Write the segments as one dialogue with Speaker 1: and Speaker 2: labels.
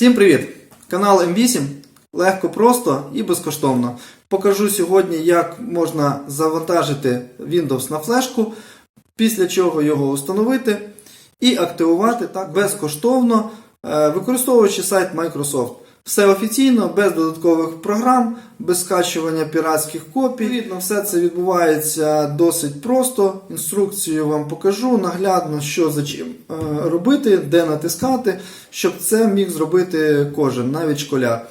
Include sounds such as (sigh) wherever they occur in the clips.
Speaker 1: Всім привіт! Канал М8 легко, просто і безкоштовно. Покажу сьогодні, як можна завантажити Windows на флешку, після чого його установити і активувати так безкоштовно, е, використовуючи сайт Microsoft. Все офіційно, без додаткових програм, без скачування піратських копій. Відповідно, все це відбувається досить просто. Інструкцію вам покажу наглядно, що за чим е, робити, де натискати, щоб це міг зробити кожен, навіть школяр.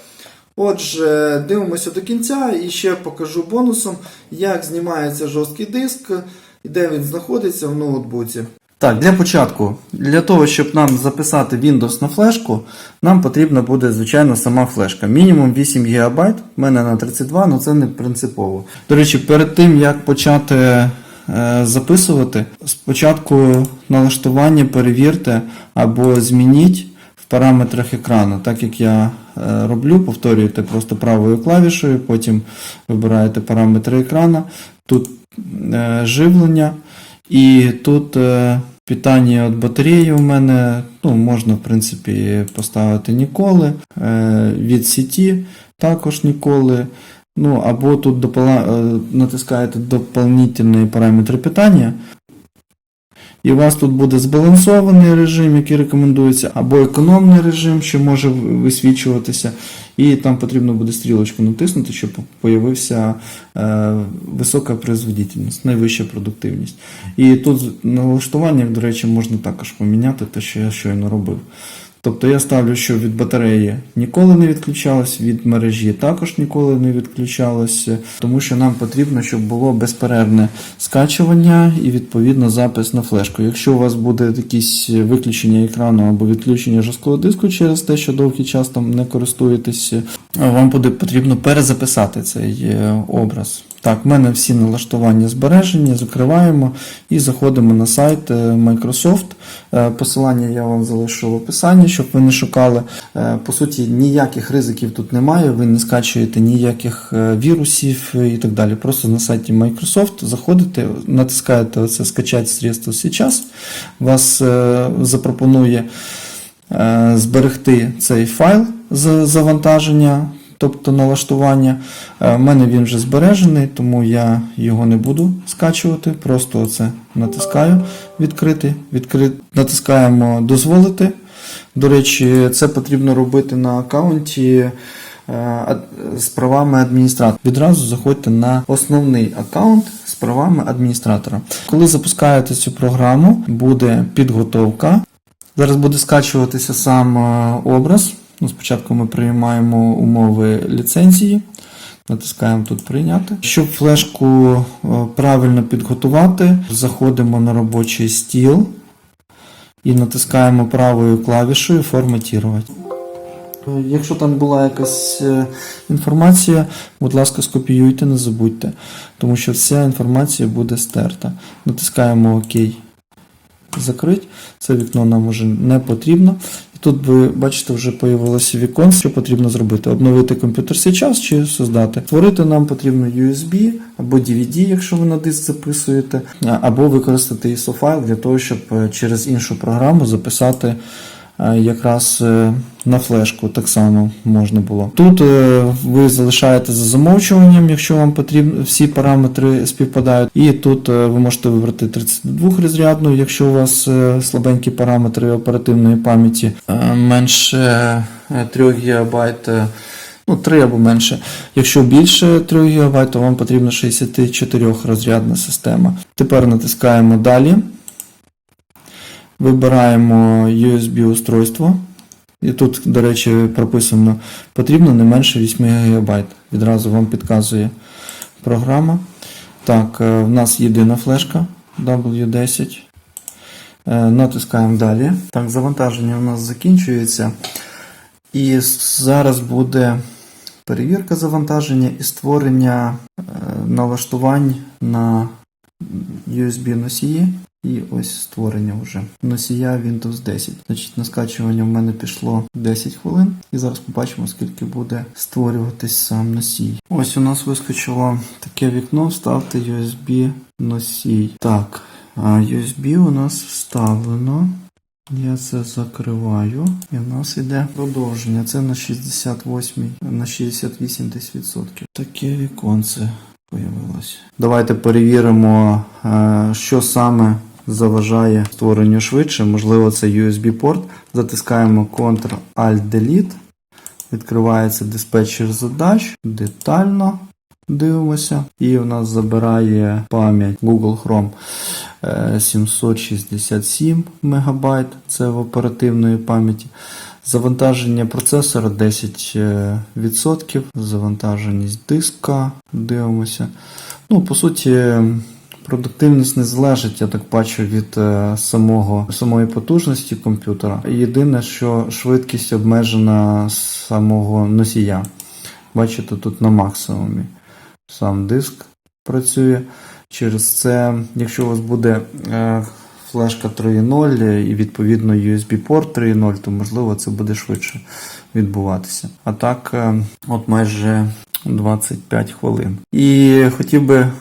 Speaker 1: Отже, дивимося до кінця і ще покажу бонусом, як знімається жорсткий диск і де він знаходиться в ноутбуці. Так, для початку, для того, щоб нам записати Windows на флешку, нам потрібна буде, звичайно, сама флешка. Мінімум 8 ГБ, в мене на 32, але це не принципово. До речі, перед тим, як почати е, записувати, спочатку налаштування перевірте або змініть в параметрах екрану, так як я е, роблю, повторюєте просто правою клавішою, потім вибираєте параметри екрану, тут е, живлення, і тут е, питання від батареї у мене ну, можна, в принципі, поставити ніколи, е, від сіті також ніколи. Ну, або тут е, натискаєте дополнительні параметри питання, і у вас тут буде збалансований режим, який рекомендується, або економний режим, що може висвічуватися. І там потрібно буде стрілочку натиснути, щоб появився е, висока производительність, найвища продуктивність. І тут налаштування, до речі, можна також поміняти, те, що я щойно робив. Тобто я ставлю, що від батареї ніколи не відключалось, від мережі також ніколи не відключалось, тому що нам потрібно, щоб було безперервне скачування і відповідно запис на флешку. Якщо у вас буде якісь виключення екрану або відключення жорсткого диску через те, що довгий час там не користуєтесь, вам буде потрібно перезаписати цей е, образ. Так, в мене всі налаштування збережені, закриваємо і заходимо на сайт е, Microsoft. Е, Посилання я вам залишу в описанні, щоб ви не шукали. Е, По суті, ніяких ризиків тут немає, ви не скачуєте ніяких вірусів і так далі. Просто на сайті Microsoft заходите, натискаєте оце скачати средства сейчас, вас запропонує зберегти цей файл з завантаження, тобто налаштування. Е, У мене він вже збережений, тому я його не буду скачувати. Просто оце натискаю відкрити, відкрити. натискаємо дозволити. До речі, це потрібно робити на аккаунті е, з правами адміністратора. Відразу заходьте на основний аккаунт з правами адміністратора. Коли запускаєте цю програму, буде підготовка. Зараз буде скачуватися сам е, образ. Ну, спочатку ми приймаємо умови ліцензії. Натискаємо тут прийняти. Щоб флешку е, правильно підготувати, заходимо на робочий стіл і натискаємо правою клавішою форматувати. Е, Якщо там була якась е, інформація, будь ласка, скопіюйте, не забудьте, тому що вся інформація буде стерта. Натискаємо ОК. Закрить. Це вікно нам вже не потрібно. І тут ви бачите, вже появилося вікон, що потрібно зробити: обновити комп'ютер сейчас чи создати. Створити нам потрібно USB або DVD, якщо ви на диск записуєте, або використати ISO файл для того, щоб е, через іншу програму записати якраз е, на флешку так само можна було. Тут е, ви залишаєте за замовчуванням, якщо вам потрібно всі параметри співпадають. І тут е, ви можете вибрати 32 розрядну, якщо у вас е, слабенькі параметри оперативної пам'яті е, менше е, 3 ГБ. е, Ну, 3 або менше. Якщо більше 3 ГБ, то вам потрібна 64 розрядна система. Тепер натискаємо далі. Вибираємо USB устройство. І тут, до речі, прописано, потрібно не менше 8 ГБ. Відразу вам підказує програма. Так, е, в нас єдина флешка W10. Е, Натискаємо далі. Так, завантаження у нас закінчується. І зараз буде перевірка завантаження і створення е, налаштувань на USB носії. І ось створення вже носія Windows 10. Значить, на скачування в мене пішло 10 хвилин. І зараз побачимо, скільки буде створюватись сам носій. Ось у нас вискочило таке вікно, вставте USB носій. Так, USB у нас вставлено. Я це закриваю. І в нас йде продовження. Це на 68, на 68 десь відсотків. Таке віконце появилось. Давайте перевіримо, е, що саме заважає створенню швидше. Можливо, це USB-порт. Затискаємо Ctrl-Alt-Delete. Відкривається диспетчер задач. Детально дивимося. І у нас забирає пам'ять Google Chrome е, 767 МБ. Це в оперативної пам'яті. Завантаження процесора 10%. Завантаженість диска. Дивимося. Ну, по суті, продуктивність не залежить, я так бачу, від е, самого, самої потужності комп'ютера. Єдине, що швидкість обмежена самого носія. Бачите, тут на максимумі. Сам диск працює. Через це, якщо у вас буде е, флешка 3.0 і відповідно USB-порт 3.0, то можливо це буде швидше відбуватися. А так, е, от майже 25 хвилин. І хотів би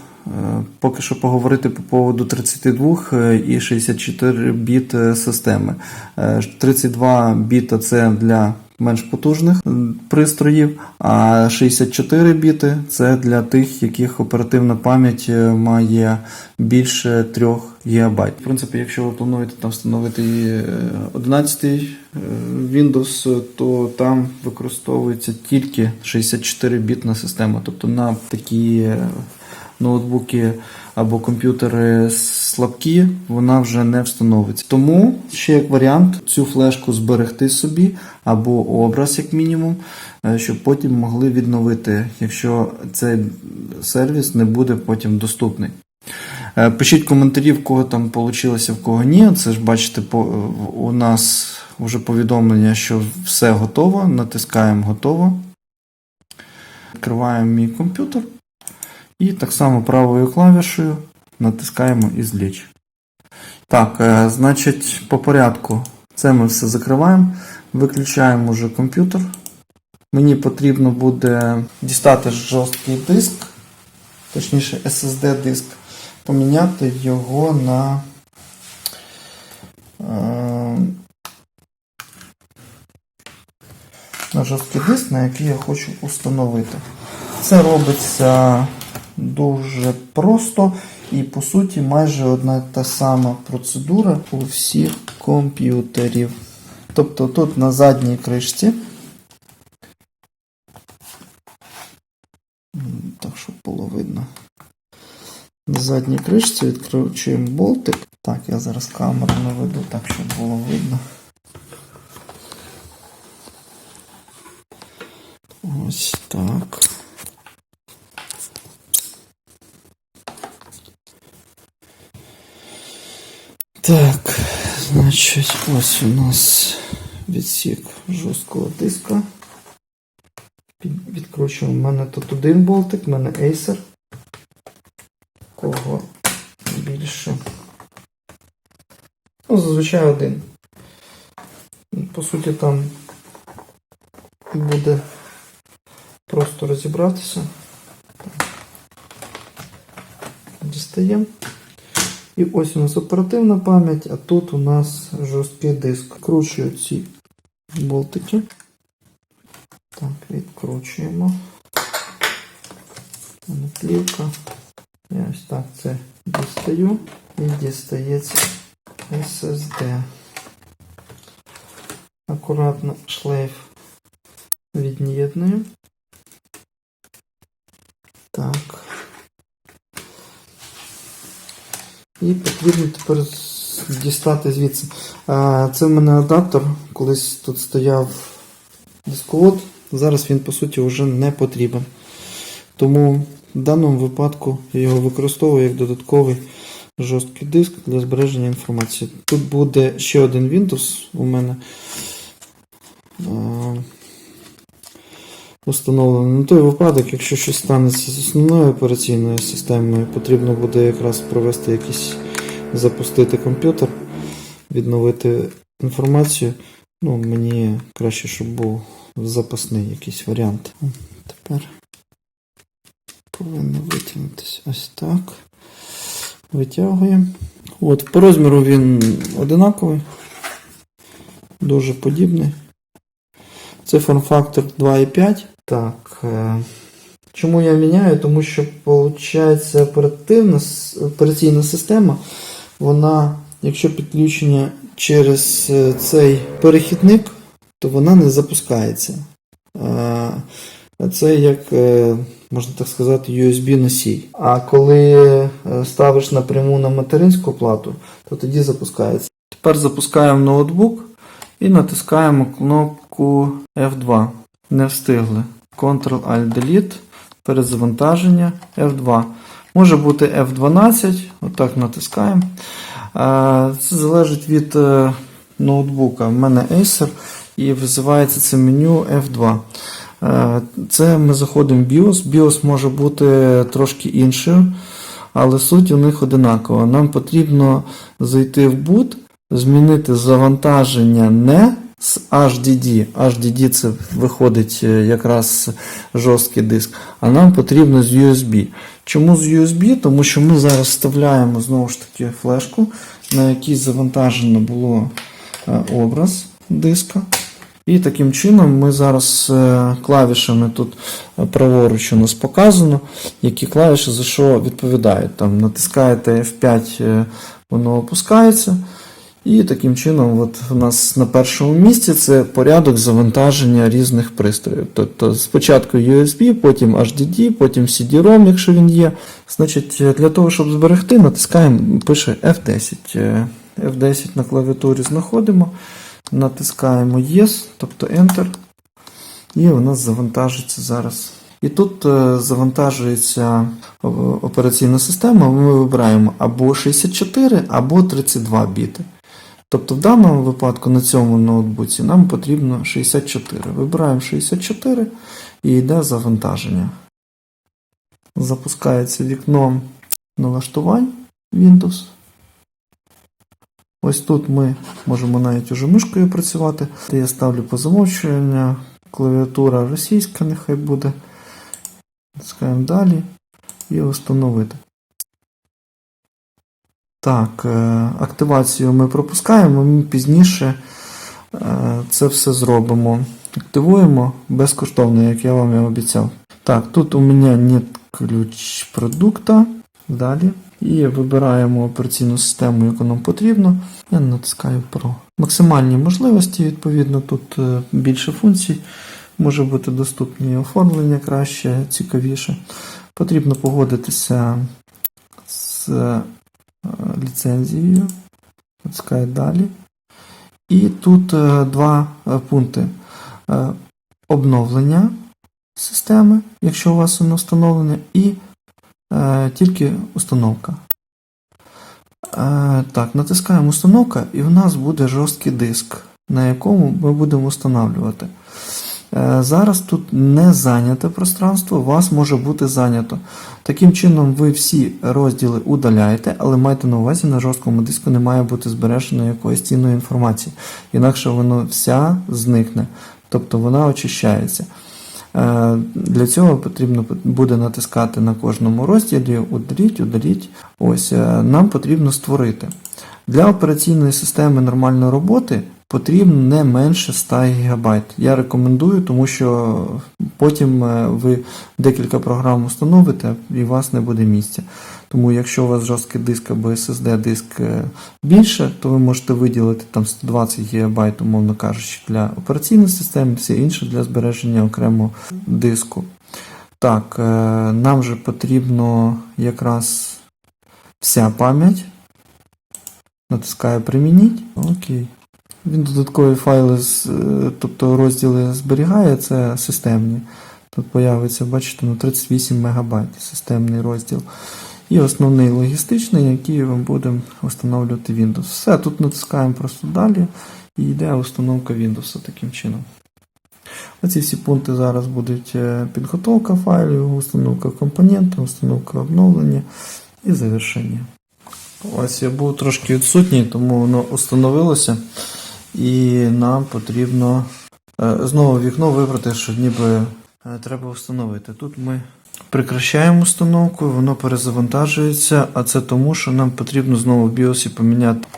Speaker 1: поки що поговорити по поводу 32 і 64 біт е, системи. Е, 32 біта це для менш потужних е, пристроїв, а 64 біти це для тих, яких оперативна пам'ять е, має більше 3 ГБ. В принципі, якщо ви плануєте там встановити е, 11 е, Windows, то там використовується тільки 64-бітна система. Тобто на такі е, ноутбуки або комп'ютери слабкі, вона вже не встановиться. Тому ще як варіант цю флешку зберегти собі або образ, як мінімум, е, щоб потім могли відновити, якщо цей сервіс не буде потім доступний. Е, Пишіть коментарі, в кого там вийшло, в кого ні. Це ж бачите, у нас вже повідомлення, що все готово. Натискаємо готово. Відкриваємо мій комп'ютер. І так само правою клавішею натискаємо «Ізліч». Так, е, значить, по порядку це ми все закриваємо. Виключаємо вже комп'ютер. Мені потрібно буде дістати жорсткий диск, точніше SSD диск, поміняти його на. е, На жорсткий диск, на який я хочу установити. Це робиться дуже просто і по суті майже одна та сама процедура у всіх комп'ютерів. Тобто тут на задній кришці. Так, щоб було видно. На задній кришці відкручуємо болтик. Так, я зараз камеру наведу так, щоб було видно. Ось так. Так, значить, ось у нас відсік жорсткого диска. Відкручуємо. У мене тут один болтик, в мене Acer. Кого більше? Ну, зазвичай один. По суті, там буде просто розібратися. Дістаємо. І ось у нас оперативна пам'ять, а тут у нас жорсткий диск. Вкручую ці болтики. Так, відкручуємо. Плівка. Я ось так це дістаю і дістається SSD. Акуратно шлейф від'єдную. Так. І потрібно тепер дістати звідси. Це в мене адаптер. Колись тут стояв дисковод. Зараз він, по суті, вже не потрібен. Тому в даному випадку я його використовую як додатковий жорсткий диск для збереження інформації. Тут буде ще один Windows у мене. А, Установлений на той випадок, якщо щось станеться з основною операційною системою, потрібно буде якраз провести якийсь запустити комп'ютер, відновити інформацію. Ну, мені краще, щоб був запасний якийсь варіант. Тепер повинно витягнутися ось так. Витягуємо. От, по розміру він одинаковий. дуже подібний. Це форм-фактор 2.5. Так. е, Чому я міняю? Тому що виходить оперативна операційна система, вона, якщо підключення через е, цей перехідник, то вона не запускається. Е, Це як, можна так сказати, USB-носій. А коли ставиш напряму на материнську плату, то тоді запускається. Тепер запускаємо ноутбук і натискаємо кнопку F2. Не встигли. Ctrl-Alt-Delete, перезавантаження F2. Може бути F12, отак натискаємо. Е, Це залежить від е, ноутбука. У мене Acer і визивається це меню F2. Е, Це ми заходимо в BIOS. BIOS може бути трошки іншою, але суть у них одинакова. Нам потрібно зайти в boot, змінити завантаження не з HDD. HDD це виходить е, якраз жорсткий диск, а нам потрібно з USB. Чому з USB? Тому що ми зараз вставляємо знову ж таки флешку, на якій завантажено було е, образ диска. І таким чином ми зараз е, клавішами тут праворуч у нас показано, які клавіші за що відповідають. Там натискаєте F5, е, воно опускається. І таким чином, от у нас на першому місці це порядок завантаження різних пристроїв. Тобто спочатку USB, потім HDD, потім CD-ROM, якщо він є. Значить, для того, щоб зберегти, натискаємо, пише F10. Е, F10 на клавіатурі знаходимо, натискаємо Yes, тобто Enter. І у нас завантажиться зараз. І тут е, завантажується операційна система. Ми вибираємо або 64, або 32 біти. Тобто в даному випадку на цьому ноутбуці нам потрібно 64. Вибираємо 64 і йде завантаження. Запускається вікно налаштувань Windows. Ось тут ми можемо навіть уже мишкою працювати. Я ставлю по замовчуванню, клавіатура російська, нехай буде. Натискаємо далі і встановити. Так, е, активацію ми пропускаємо, ми пізніше е, це все зробимо. Активуємо безкоштовно, як я вам і обіцяв. Так, тут у мене нет ключ продукта. Далі. І вибираємо операційну систему, яку нам потрібно. Я натискаю Pro. Максимальні можливості, відповідно, тут е, більше функцій. Може бути доступні оформлення краще, цікавіше. Потрібно погодитися з ліцензією. Натискаю далі. І тут е, два е, пункти. Е, Обновлення системи, якщо у вас воно встановлене, і е, тільки установка. Е, так, натискаємо установка, і в нас буде жорсткий диск, на якому ми будемо встановлювати. Е, Зараз тут не зайняте пространство, у вас може бути зайнято. Таким чином, ви всі розділи удаляєте, але майте на увазі, на жорсткому диску не має бути збережено якоїсь цінної інформації. Інакше воно вся зникне, тобто вона очищається. Е, Для цього потрібно буде натискати на кожному розділі, удаліть, удаліть. Ось е, нам потрібно створити. Для операційної системи нормальної роботи потрібно не менше 100 ГБ. Я рекомендую, тому що потім е, ви декілька програм установите і у вас не буде місця. Тому якщо у вас жорсткий диск або SSD диск е, більше, то ви можете виділити там 120 ГБ, умовно кажучи, для операційної системи, все інше для збереження окремого диску. Так, е, нам же потрібно якраз вся пам'ять. Натискаю примініть. Окей. Він додаткові файли, е, тобто розділи зберігає, це системні. Тут появиться, бачите, ну 38 МБ системний розділ. І основний логістичний, який ми будемо встановлювати Windows. Все, тут натискаємо просто далі і йде установка Windows таким чином. Оці всі пункти зараз будуть е, підготовка файлів, установка компоненту, установка обновлення і завершення. Ось я був трошки відсутній, тому воно установилося. І нам потрібно е, знову вікно вибрати, що ніби е, треба встановити. Тут ми прекращаємо установку, воно перезавантажується, а це тому, що нам потрібно знову в BIOS поміняти.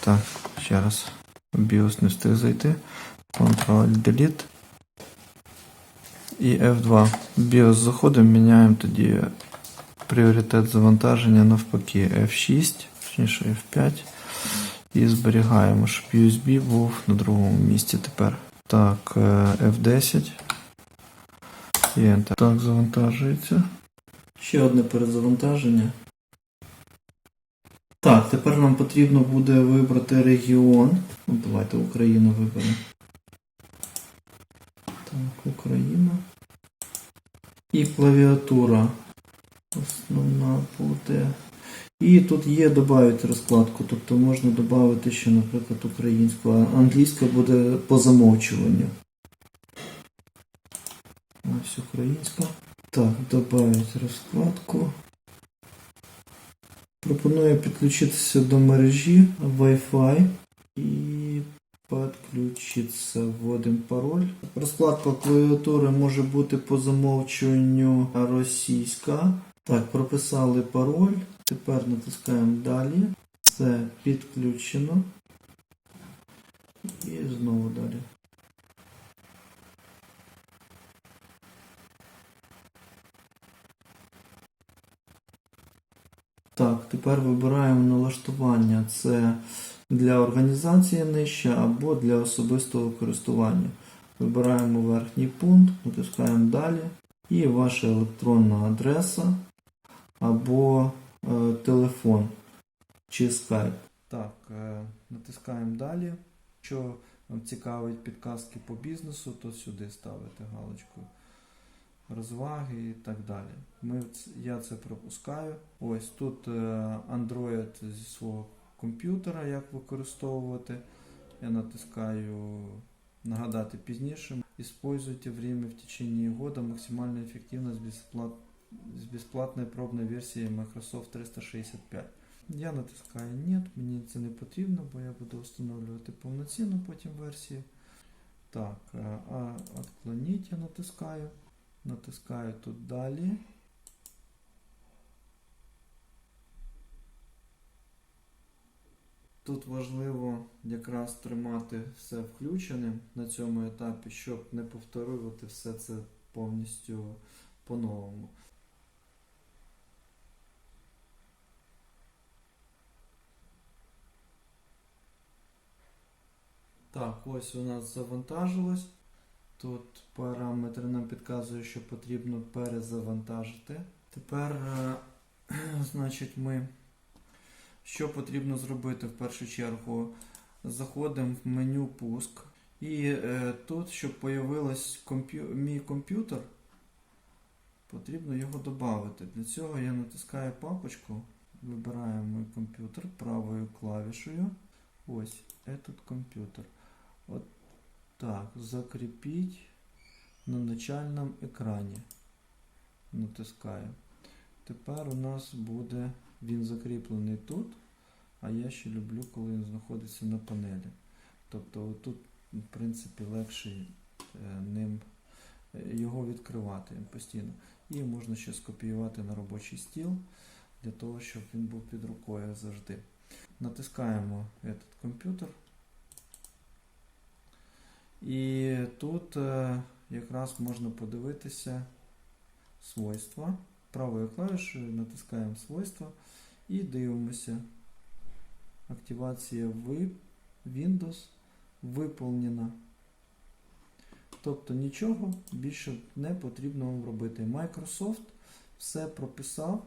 Speaker 1: Так, ще раз. В BIOS не встиг зайти. Ctrl-Delete. І F2. В BIOS заходимо, міняємо тоді пріоритет завантаження навпаки F6, точніше F5. І зберігаємо, щоб USB був на другому місці тепер. Так, е, F10. І Enter. Так, завантажується. Ще одне перезавантаження. Так, тепер нам потрібно буде вибрати регіон. Ну, давайте Україну виберемо. Так, Україна. І клавіатура. Основна буде. І тут є додати розкладку, тобто можна додати ще, наприклад, українську, а англійська буде по замовчуванню. Ось українська. Так, додати розкладку. Пропоную підключитися до мережі Wi-Fi і підключитися. Вводимо пароль. Розкладка клавіатури може бути по замовчуванню російська. Так, прописали пароль. Тепер натискаємо далі. Все підключено. І знову далі. Так, тепер вибираємо налаштування. Це для організації нижче або для особистого користування. Вибираємо верхній пункт, натискаємо далі. І ваша електронна адреса або телефон чи скайп. Так, е, натискаємо далі. Якщо вам цікавить підказки по бізнесу, то сюди ставите галочку розваги і так далі. Ми, я це пропускаю. Ось тут е, Android зі свого комп'ютера, як використовувати. Я натискаю нагадати пізніше. Используйте время в течение года максимальная эффективность бесплат... с бесплатной пробной версии Microsoft 365. Я натискаю Нет, мені це не потрібно, бо я буду встановлювати повноцінну потім версію. Так, е, а отклоніть я натискаю. Натискаю тут далі. Тут важливо якраз тримати все включеним на цьому етапі, щоб не повторювати все це повністю по-новому. Так, ось у нас завантажилось. Тут параметри нам підказують, що потрібно перезавантажити. Тепер, е, (clears throat) значить, ми що потрібно зробити в першу чергу? Заходимо в меню пуск. І е, тут, щоб появилось комп'ю... мій комп'ютер, потрібно його додати. Для цього я натискаю папочку, вибираю мій комп'ютер правою клавішею. Ось, этот комп'ютер. От так, закріпіть на начальному екрані. Натискаю. Тепер у нас буде він закріплений тут, а я ще люблю, коли він знаходиться на панелі. Тобто тут, в принципі, легше е, ним е, його відкривати постійно. І можна ще скопіювати на робочий стіл для того, щоб він був під рукою завжди. Натискаємо этот комп'ютер. І тут е, якраз можна подивитися свойства. Правою клавішею натискаємо свойства і дивимося. Активація Windows виповнена. Тобто нічого більше не потрібно вам робити. Microsoft все прописав,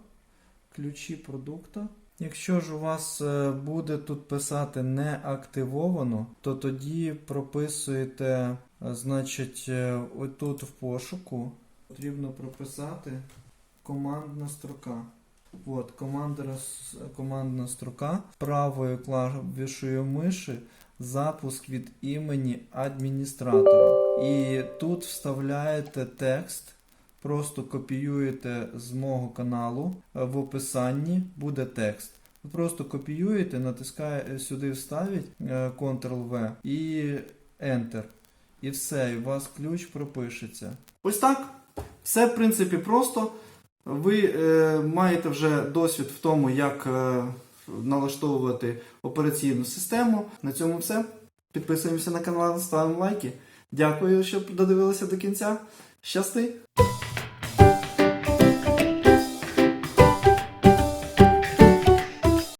Speaker 1: ключі продукта. Якщо ж у вас е, буде тут писати не активовано, то тоді прописуєте, е, значить, е, отут в пошуку потрібно прописати командна строка. От, команда роз- командна строка правою клавішою миші запуск від імені адміністратора. І тут вставляєте текст, просто копіюєте з мого каналу е, в описанні буде текст. Ви просто копіюєте, натискаєте сюди вставить е, Ctrl-V і Enter. І все, і у вас ключ пропишеться. Ось так. Все, в принципі, просто. Ви е, маєте вже досвід в тому, як е, налаштовувати операційну систему. На цьому все. Підписуємося на канал, ставимо лайки. Дякую, що додивилися до кінця. Щасти!